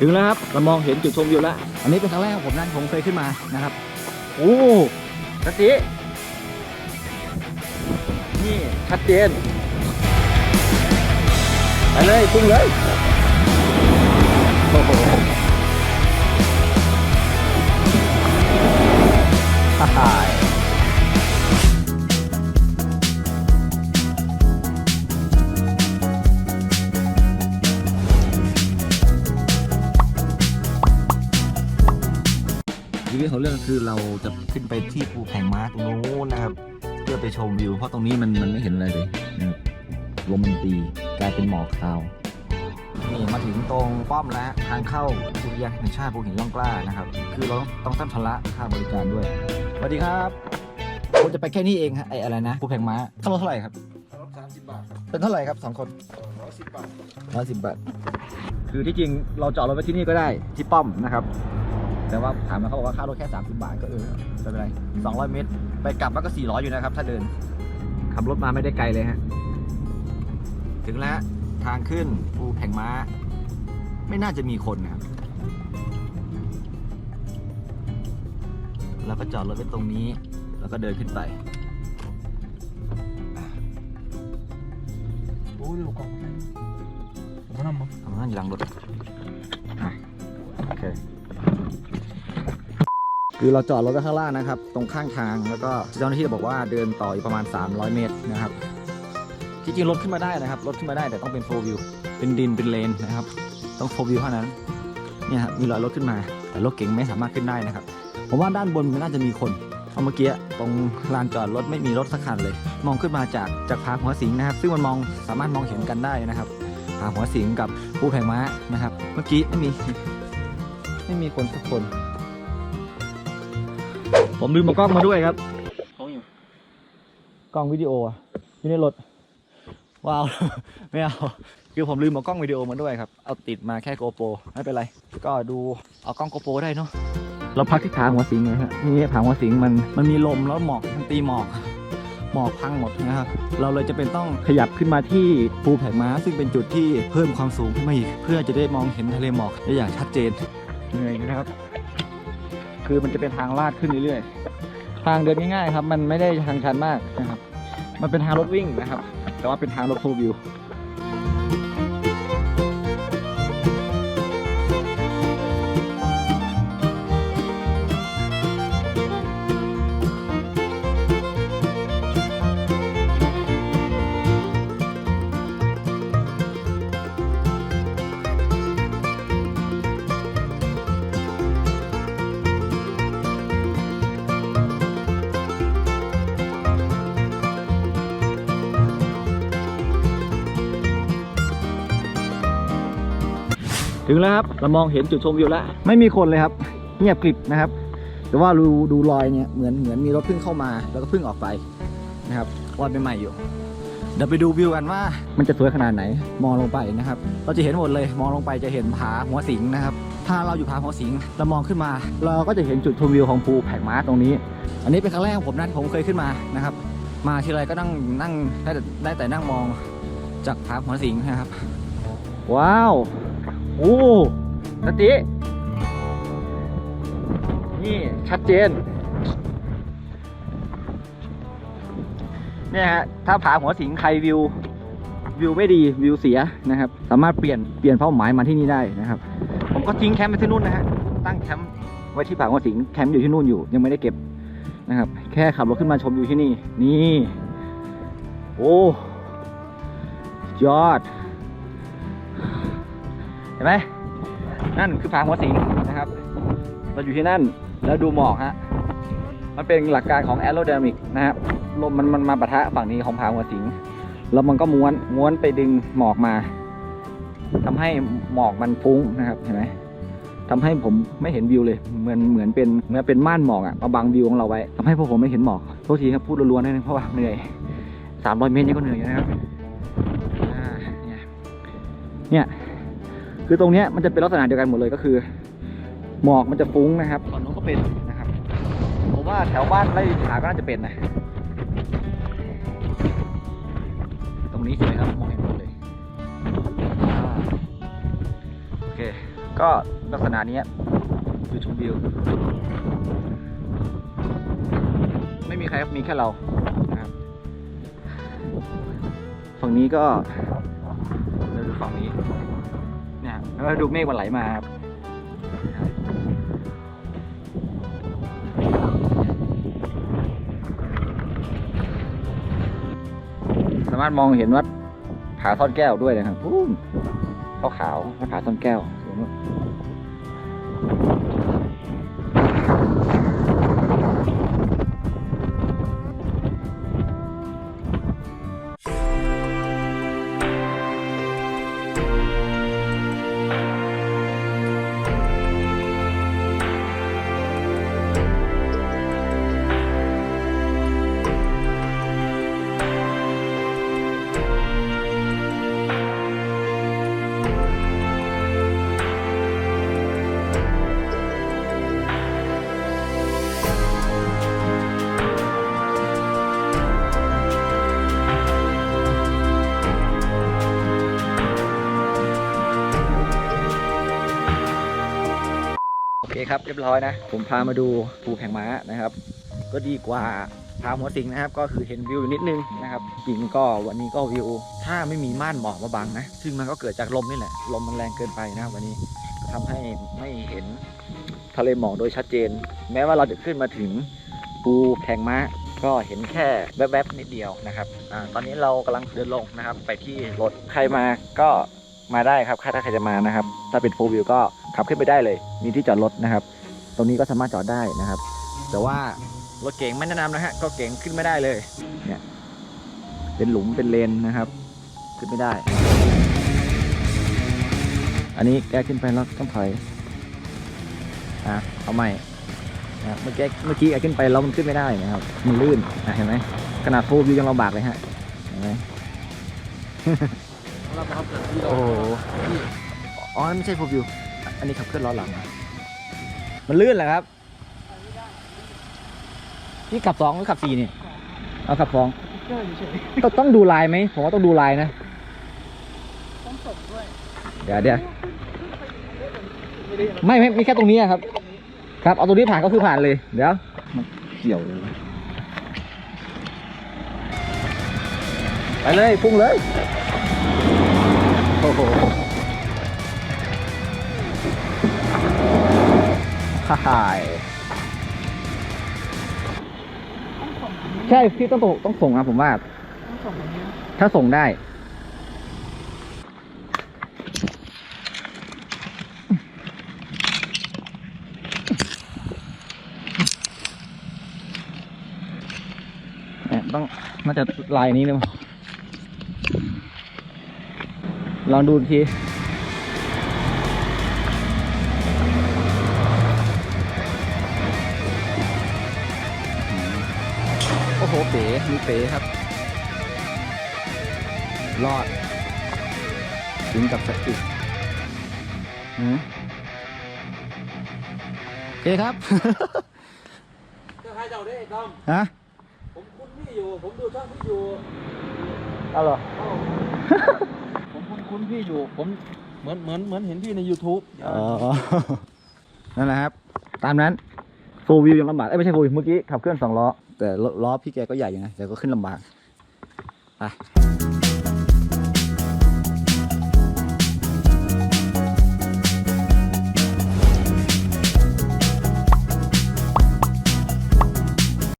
ถึงแล้วครับเรามองเห็นจุดชมวิวแล้ว อันนี้เป็นครั้งแรกของผมนะผมเคยขึ้นมานะครับ โอ้ชัดเจนนี่ ชัดเจน ไปเลยพุ่งเลย โอ้โห วิตของเรื่องคือเราจะขึ้นไปที่ภูแผงม้าตรงนู้นนะครับ เพื่อไปชมวิว เพราะตรงนี้มันมันไม่เห็นอะไรเลยนะครับลมมันตีกลายเป็นหมอกคาวนี่มาถึงตรงป้อมแล้วทางเข้าอุทยานแห่งชาติภูหินร่องกล้านะครับ คือเราต้องต้องชำระค่าบริการด้วยสวัสดีครับผมจะไปแค่นี้เองฮะไออะไรนะภูแผงม้าค่ารถเท่าไหร่ครับสามสิบบาทเป็นเท่าไหร่ครับสองคนร้อยสิบบาทร้อยสิบบาท คือที่จริงเราจอดรถไว้ที่นี่ก็ได้ที่ป้อมนะครับ แต่ว่าถามมาเขาบอกว่าค่ารถแค่ 30 บาทก็เออไม่เป็นไร 200 เมตร ไปกลับมันก็ 400 อยู่นะครับ ถ้าเดิน ขับรถมาไม่ได้ไกลเลยฮะ ถึงแล้ว ทางขึ้นภูแผงม้า ไม่น่าจะมีคนนะครับแล้วก็จอดรถไว้ตรงนี้ แล้วก็เดินขึ้นไปโอ้ยลูกกล่องผมก็นำมั้งทำนั่นอยู่หลังรถอะโอเค คือเราจอดรถไว้ข้างล่างนะครับ ตรงข้างทางแล้วก็เจ้าหน้าที่บอกว่าเดินต่ออีกประมาณ 300 เมตรนะครับที่จริงรถขึ้นมาได้นะครับรถขึ้นมาได้แต่ต้องเป็นโฟวิวเป็นดินเป็นเลนนะครับ ต้องโฟวิวเท่านั้นเนี่ยครับมีรอยรถขึ้นมา แต่รถเก๋งไม่สามารถขึ้นได้นะครับผมว่าด้านบนมันน่าจะมีคนเพราะเมื่อกี้ตรงลานจอดรถไม่มีรถสักคันเลย มองขึ้นมาจากจากผาหัวสิงนะครับ ซึ่งมันมองสามารถมองเห็นกันได้นะครับผาหัวสิงกับภูแผงม้านะครับ เมื่อกี้ไม่มี ไม่มีคนสักคน ผมลืมมากล้องมาด้วยครับเขาอยู่กล้องวิดีโออะอยู่ในรถว้าว ไม่เอา คือผมลืมเอากล้องวิดีโอมาด้วยครับ เอาติดมาแค่โกโปรไม่เป็นไร ก็ดูเอากล้องโกโปรได้เนาะ เราพักที่ผาหัวสิงไงฮะนี่ผาหัวสิงมันมันมีลมแล้วหมอกมันตีหมอก หมอกพังหมดนะครับ เราเลยจะเป็นต้องขยับขึ้นมาที่ภูแผงม้า ซึ่งเป็นจุดที่เพิ่มความสูงขึ้นมาอีก เพื่อจะได้มองเห็นทะเลหมอกได้อย่างชัดเจน เหนื่อยนะครับ คือมันจะเป็นทางลาดขึ้นเรื่อยๆ ทางเดินง่ายๆครับ มันไม่ได้ทางชันมากนะครับ มันเป็นทางรถวิ่งนะครับ แต่ว่าเป็นทางรถโฟวิว ถึงแล้วครับ เรามองเห็นจุดชมวิวแล้ว ไม่มีคนเลยครับ เงียบกริบนะครับ แต่ว่าดูดูรอยเนี่ยเหมือนเหมือนมีรถเพิ่งเข้ามา แล้วก็เพิ่งออกไปนะครับว่าเป็นใหม่อยู่ เดี๋ยวไปดูวิวกันว่า มันจะสวยขนาดไหน มองลงไปนะครับ เราจะเห็นหมดเลย มองลงไปจะเห็นผาหัวสิงนะครับ ถ้าเราอยู่ผาหัวสิงเรามองขึ้นมา เราก็จะเห็นจุดชมวิวของภูแผงม้าตรงนี้ อันนี้เป็นครั้งแรกของผมนะผมเคยขึ้นมานะครับ มาทีไรก็นั่งนั่งได้แต่ได้แต่นั่งมองจากผาหัวสิงนะครับ ว้าว โอ้สติ นี่ชัดเจน เนี่ยฮะ ถ้าผาหัวสิงใครวิว วิวไม่ดีวิวเสียนะครับ สามารถเปลี่ยนเปลี่ยนเป้าหมายมาที่นี่ได้นะครับ ผมก็ทิ้งแคมป์ไปที่นู่นนะฮะ ตั้งแคมป์ไว้ที่ผาหัวสิงแคมป์อยู่ที่นู่นอยู่ ยังไม่ได้เก็บนะครับ แค่ขับรถขึ้นมาชมวิวที่นี่ นี่ โอ้ยอด เห็นไหมนั่นคือผาหัวสิงนะครับ เราอยู่ที่นั่นแล้วดูหมอกฮะมันเป็นหลักการของแอโร d y นามิกนะครับลมมันมันมาปะทะฝั่งนี้ของผาหัวสิงแล้วมันก็ม้วนม้วนไปดึงหมอกมาทำให้หมอกมันฟุ้งนะครับเห็นไหมทำให้ผมไม่เห็นวิวเลยเหมือนเหมือนเป็นเหมือนเป็นม่านหมอกอะมาบังวิวของเราไว้ทำให้พวกผมไม่เห็นหมอกโทษทีครับพูดล้วนๆนะเพราะว่าเหนื่อยสามร้อยเมตรนี่ก็เหนื่อยนะครับนี่ยเนี่ย คือตรงเนี้ยมันจะเป็นลักษณะเดียวกันหมดเลยก็คือ หมอกมันจะฟุ้งนะครับตอนนู้นก็เป็นนะครับผมว่าแถวบ้านไร่ผาก็น่าจะเป็นนะ ตรงนี้ใช่ไหมครับมองเห็นหมดเลยอ่าโอเค ก็ลักษณะเนี้ยจุดชมวิวไม่มีใครครับมีแค่เรานะครับฝั่งนี้ก็เราดูฝั่งนี้เนี่ย แล้วก็ดูเมฆมันไหลมาครับสามารถมองเห็นวัดผาซ่อนแก้วด้วยนะครับพูนขาวขาวๆวัดผาซ่อนแก้ว เคครับเรียบร้อยนะ ผมพามาดูภูแผงม้านะครับ ก็ดีกว่าพาหัวสิงนะครับ ก็คือเห็นวิวอยู่นิดนึงนะครับจริงก็วันนี้ก็วิว ถ้าไม่มีม่านหมอกมาบังนะ ซึ่งมันก็เกิดจากลมนี่แหละ ลมมันแรงเกินไปนะวันนี้ก็ทำให้ไม่เห็นทะเลหมอกโดยชัดเจน แม้ว่าเราจะขึ้นมาถึงภูแผงม้าก็เห็นแค่แวบๆนิดเดียวนะครับอตอนนี้เรากำลังเดินลงนะครับ ไปที่รถใครมาก็มาได้ครับถ้าใครจะมานะครับ ถ้าเป็นโฟวิวก็ ขับขึ้นไปได้เลย มีที่จอดรถนะครับ ตรงนี้ก็สามารถจอดได้นะครับ แต่ว่ารถเก๋งไม่แนะนำนะฮะก็เก๋งขึ้นไม่ได้เลยเนี่ยเป็นหลุมเป็นเลนนะครับ ขึ้นไม่ได้ อันนี้แกขึ้นไปแล้วต้องถอยอะเอาใหม่นะเมื่อกี้เมื่อกี้แกขึ้นไปแล้วมันขึ้นไม่ได้นะครับ มันลื่นอะเห็นไหมขนาดโฟวิวยังลำบากเลยฮะเห็นไหมเราครับที่เราโอ้โหอ๋อนั่นไม่ใช่โฟวิว อันนี้ขับเคลื่อนล้อหลัง มันลื่นเหรอครับนี่ขับสองหรือขับสี่เนี่ยเอาขับสองเกอร์เฉยต้องต้องดูลายไหมผมว่าต้องดูลายนะต้องส่งด้วยเดี๋ยวเดี๋ยวไม่ได้ไม่ไม่ไม่แค่ตรงนี้อะครับ ครับเอาตรงนี้ผ่านก็คือผ่านเลยเดี๋ยวมันเกี่ยวเลยไปเลยพุ่งเลยโอ้โห ฮ่าฮ่ายใช่พี่ต้องส่งต้องส่งนะผมว่า ต้องส่งอย่างนี้ถ้าส่งได้ เนี่ยต้องน่าจะลายนี้เลยมั้งลองดูอีกที เป๋มีเป๋ครับ รอดถึงกับสติอืมโอเคครับจะให้เจ้าได้ต้อมฮะผมคุ้นพี่อยู่ ผมดูช่องพี่อยู่เอาเหรอผมคุ้นคุ้นพี่อยู่ ผมเหมือนเหมือนเหมือนเห็นพี่ใน YouTube อ๋อนั่นแหละครับ ตามนั้นโฟวิวยังลำบากเอ้ยไม่ใช่โฟวิวเมื่อกี้ขับเคลื่อนสองล้อ แต่ล้อพี่แกก็ใหญ่อยู่นะแต่ก็ขึ้นลำบากไป